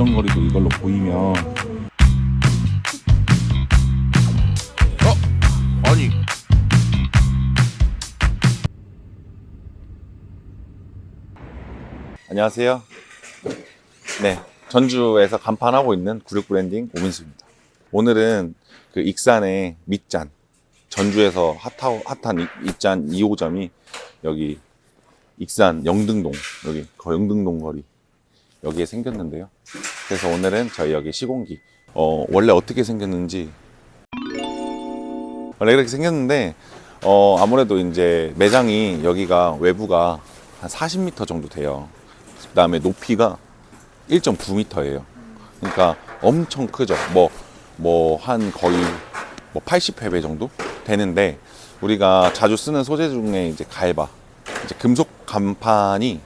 고정거리도 이걸로 보이면 어? 아니 안녕하세요 네 전주에서 간판하고 있는 96 브랜딩 오민수입니다 오늘은 그 익산의 밑잔 전주에서 핫하, 핫한 이- 익잔 2호점이 여기 익산 영등동 여기 거 영등동 거리 여기에 생겼는데요. 그래서 오늘은 저희 여기 시공기 어, 원래 어떻게 생겼는지 원래 이렇게 생겼는데 어, 아무래도 이제 매장이 여기가 외부가 한 40m 정도 돼요. 그 다음에 높이가 1.9m예요. 그러니까 엄청 크죠. 뭐 뭐 한 거의 뭐 80회배 정도 되는데 우리가 자주 쓰는 소재 중에 이제 갈바 이제 금속 간판이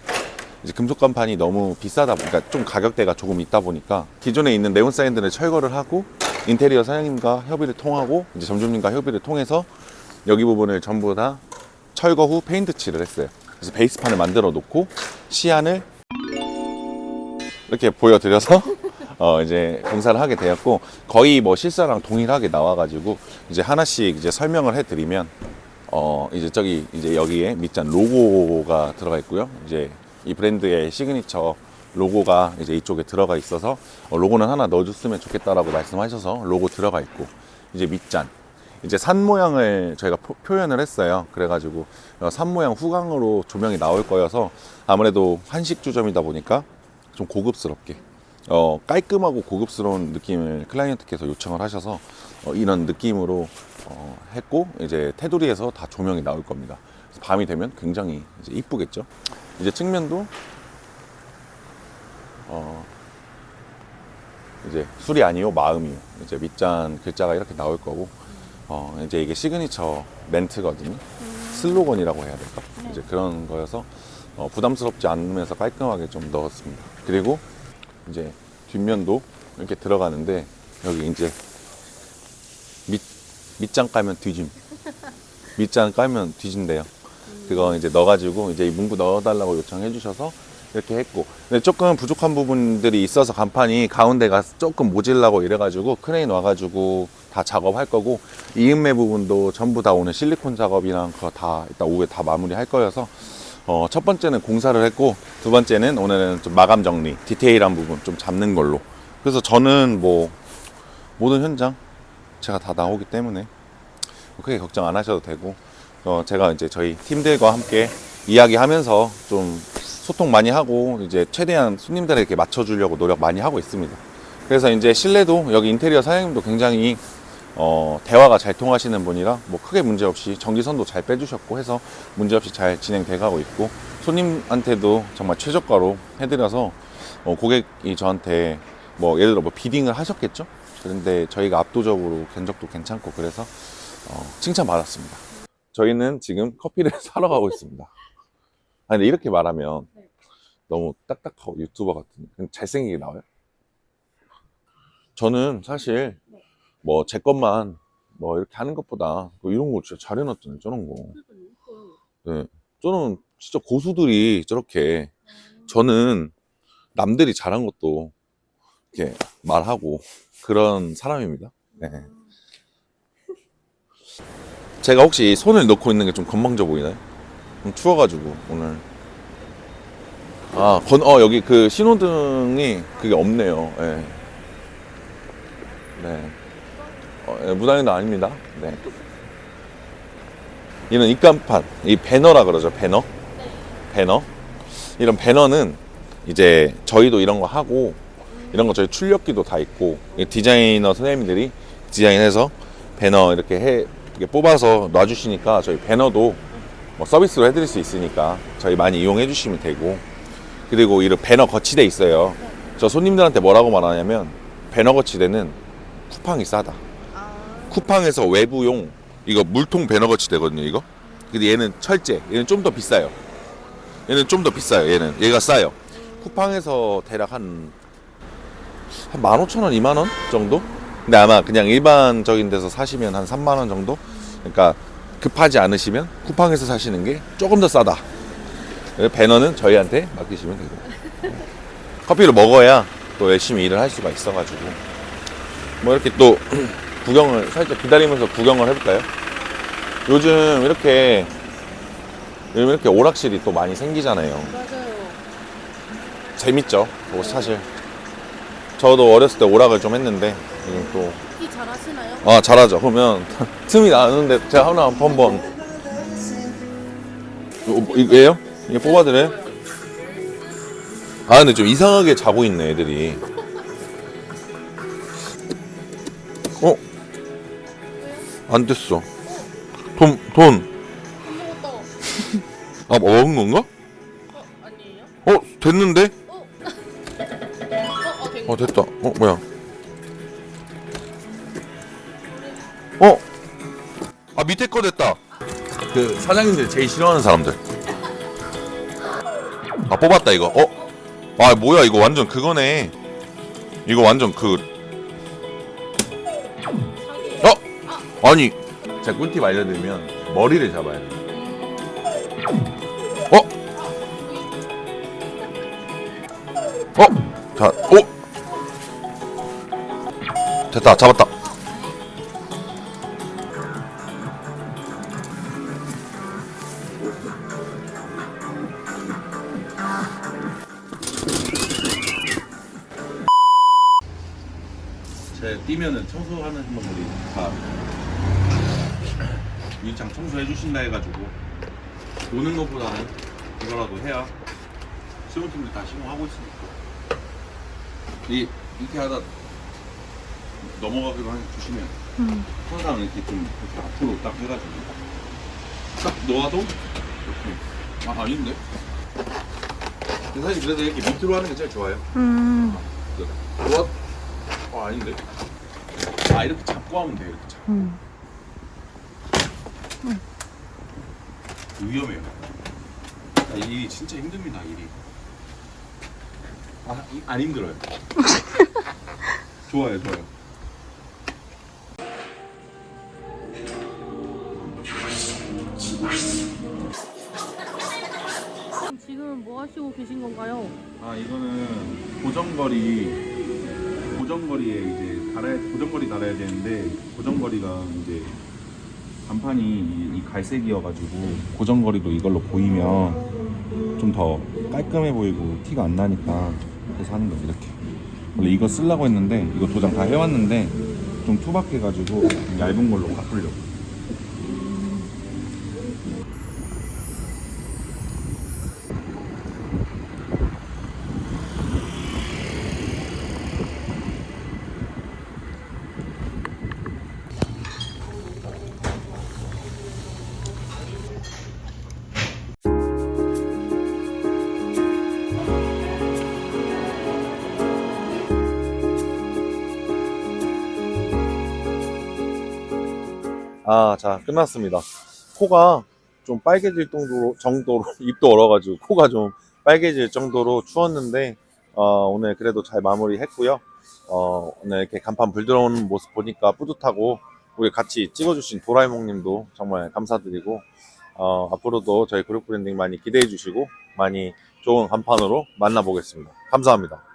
이제 금속 간판이 너무 비싸다 보니까 좀 가격대가 조금 있다 보니까 기존에 있는 네온 사인들을 철거를 하고 인테리어 사장님과 협의를 통하고 이제 점주님과 협의를 통해서 여기 부분을 전부 다 철거 후 페인트 칠을 했어요. 그래서 베이스판을 만들어 놓고 시안을 이렇게 보여드려서 어 이제 공사를 하게 되었고 거의 뭐 실사랑 동일하게 나와가지고 이제 하나씩 이제 설명을 해드리면 어 이제 저기 이제 여기에 밑잔 로고가 들어가 있고요. 이제 이 브랜드의 시그니처 로고가 이제 이쪽에 들어가 있어서 어, 로고는 하나 넣어줬으면 좋겠다라고 말씀하셔서 로고 들어가 있고 이제 밑잔 이제 산 모양을 저희가 표, 표현을 했어요. 그래가지고 어, 산 모양 후광으로 조명이 나올 거여서 아무래도 한식 주점이다 보니까 좀 고급스럽게 어, 깔끔하고 고급스러운 느낌을 클라이언트께서 요청을 하셔서 어, 이런 느낌으로 어, 했고 이제 테두리에서 다 조명이 나올 겁니다. 밤이 되면 굉장히 이쁘겠죠. 이제 측면도 어, 이제 술이 아니요 마음이요. 이제 밑잔 글자가 이렇게 나올 거고 어, 이제 이게 시그니처 멘트거든요. 슬로건이라고 해야 될까? 이제 그런 거여서 어, 부담스럽지 않으면서 깔끔하게 좀 넣었습니다. 그리고 이제 뒷면도 이렇게 들어가는데 여기 이제 밑 밑장 깔면 뒤짐. 밑장 깔면 뒤진대요. 그거 이제 넣어가지고 이제 이 문구 넣어달라고 요청해 주셔서 이렇게 했고. 근데 조금 부족한 부분들이 있어서 간판이 가운데가 조금 모질라고 이래가지고 크레인 와가지고 다 작업할 거고 이음매 부분도 전부 다 오늘 실리콘 작업이랑 그거 다 이따 오후에 다 마무리할 거여서 어, 첫 번째는 공사를 했고 두 번째는 오늘은 좀 마감 정리 디테일한 부분 좀 잡는 걸로. 그래서 저는 뭐 모든 현장 제가 다 나오기 때문에 크게 걱정 안 하셔도 되고 어, 제가 이제 저희 팀들과 함께 이야기하면서 좀 소통 많이 하고 이제 최대한 손님들에게 맞춰주려고 노력 많이 하고 있습니다. 그래서 이제 실내도 여기 인테리어 사장님도 굉장히 어, 대화가 잘 통하시는 분이라 뭐 크게 문제 없이 전기선도 잘 빼주셨고 해서 문제 없이 잘 진행돼 가고 있고 손님한테도 정말 최저가로 해드려서 어, 고객이 저한테 뭐 예를 들어 뭐 비딩을 하셨겠죠? 그런데 저희가 압도적으로 견적도 괜찮고 그래서 어, 칭찬 받았습니다. 저희는 지금 커피를 사러 가고 있습니다. 아니, 근데 이렇게 말하면 네. 너무 딱딱하고 유튜버 같은, 잘생기게 나와요? 저는 사실 네. 뭐제 것만 뭐 이렇게 하는 것보다 뭐 이런 거 진짜 잘 해놨잖아요, 저런 거. 네. 저는 진짜 고수들이 저렇게 저는 남들이 잘한 것도 이렇게 말하고 그런 사람입니다. 네. 제가 혹시 손을 넣고 있는 게 좀 건방져 보이나요? 좀 추워가지고 오늘 아, 건, 어, 여기 그 신호등이 그게 없네요. 예. 네. 어, 예, 무단횡단 아닙니다. 네. 이런 입간판, 이 배너라 그러죠, 배너. 배너. 이런 배너는 이제 저희도 이런 거 하고 이런 거 저희 출력기도 다 있고 이 디자이너 선생님들이 디자인해서 배너 이렇게 해 이렇게 뽑아서 놔주시니까 저희 배너도 뭐 서비스로 해드릴 수 있으니까 저희 많이 이용해 주시면 되고 그리고 이런 배너 거치대 있어요. 저 손님들한테 뭐라고 말하냐면 배너 거치대는 쿠팡이 싸다. 쿠팡에서 외부용 이거 물통 배너 거치대거든요. 이거. 근데 얘는 철제. 얘는 좀 더 비싸요. 얘는 좀 더 비싸요. 얘는 얘가 싸요. 쿠팡에서 대략 한 한 15,000원, 2만 원 정도? 근데 아마 그냥 일반적인 데서 사시면 한 3만 원 정도? 그러니까 급하지 않으시면 쿠팡에서 사시는 게 조금 더 싸다. 배너는 저희한테 맡기시면 되고. 커피를 먹어야 또 열심히 일을 할 수가 있어가지고 뭐 이렇게 또 구경을 살짝 기다리면서 구경을 해볼까요? 요즘 이렇게 요즘 이렇게 오락실이 또 많이 생기잖아요. 맞아요. 재밌죠. 뭐 사실 저도 어렸을 때 오락을 좀 했는데 이게 또이 잘하시나요? 아 잘하죠. 그러면 틈이 나는데 제가 하나 한번 이거- 이거예요? 이게 뽑아드려요? 아 근데 좀 이상하게 자고 있네 애들이. 어? 안 됐어. 돈 돈. 안 먹었다. 아 먹은 건가? 어, 아니에요? 어 됐는데? 어? 어, 어, 된어 됐다. 어 뭐야? 어? 아 밑에 거 됐다. 그 사장님들 제일 싫어하는 사람들. 아 뽑았다 이거. 어? 아 뭐야 이거 완전 그거네. 이거 완전 그. 어? 아니 제가 꿀팁 알려드리면 머리를 잡아야 돼. 어? 어? 자, 오! 됐다, 잡았다. 제 뛰면은 청소하는 분들이 다 유리창 청소해 주신다 해가지고 노는 것보다는 이거라도 해야 수영팀들 다 시공하고 있으니까 이 이렇게 하다 조심해야 돼. 음. 항상 이렇게 좀 이렇게 앞으로 딱 해가지고 딱 놓아도 이렇게 아 아닌데 근데 사실 그래서 이렇게 밑으로 하는 게 제일 좋아요 음. 놓아 아 아닌데 아 이렇게 잡고 하면 돼요 이렇게 잡고 음. 위험해요. 아, 일이 진짜 힘듭니다, 일이. 아, 이- 안 힘들어요. 좋아요, 좋아요. 하시고 계신 건가요? 아, 이거는 고정거리, 고정거리에 이제 달아야, 고정거리 달아야 되는데, 고정거리가 이제 간판이 이- 이 갈색이어가지고, 고정거리도 이걸로 보이면 좀 더 깔끔해 보이고 티가 안 나니까 그래서 하는 거예요, 이렇게. 원래 이거 쓰려고 했는데, 이거 도장 다 해왔는데, 좀 투박해가지고 얇은 걸로 바꾸려고. 아, 자, 끝났습니다. 코가 좀 빨개질 정도로, 정도로 입도 얼어가지고 코가 좀 빨개질 정도로 추웠는데, 어, 오늘 그래도 잘 마무리 했고요. 어, 오늘 이렇게 간판 불 들어오는 모습 보니까 뿌듯하고, 우리 같이 찍어주신 도라에몽 님도 정말 감사드리고, 어, 앞으로도 저희 그룹 브랜딩 많이 기대해 주시고, 많이 좋은 간판으로 만나보겠습니다. 감사합니다.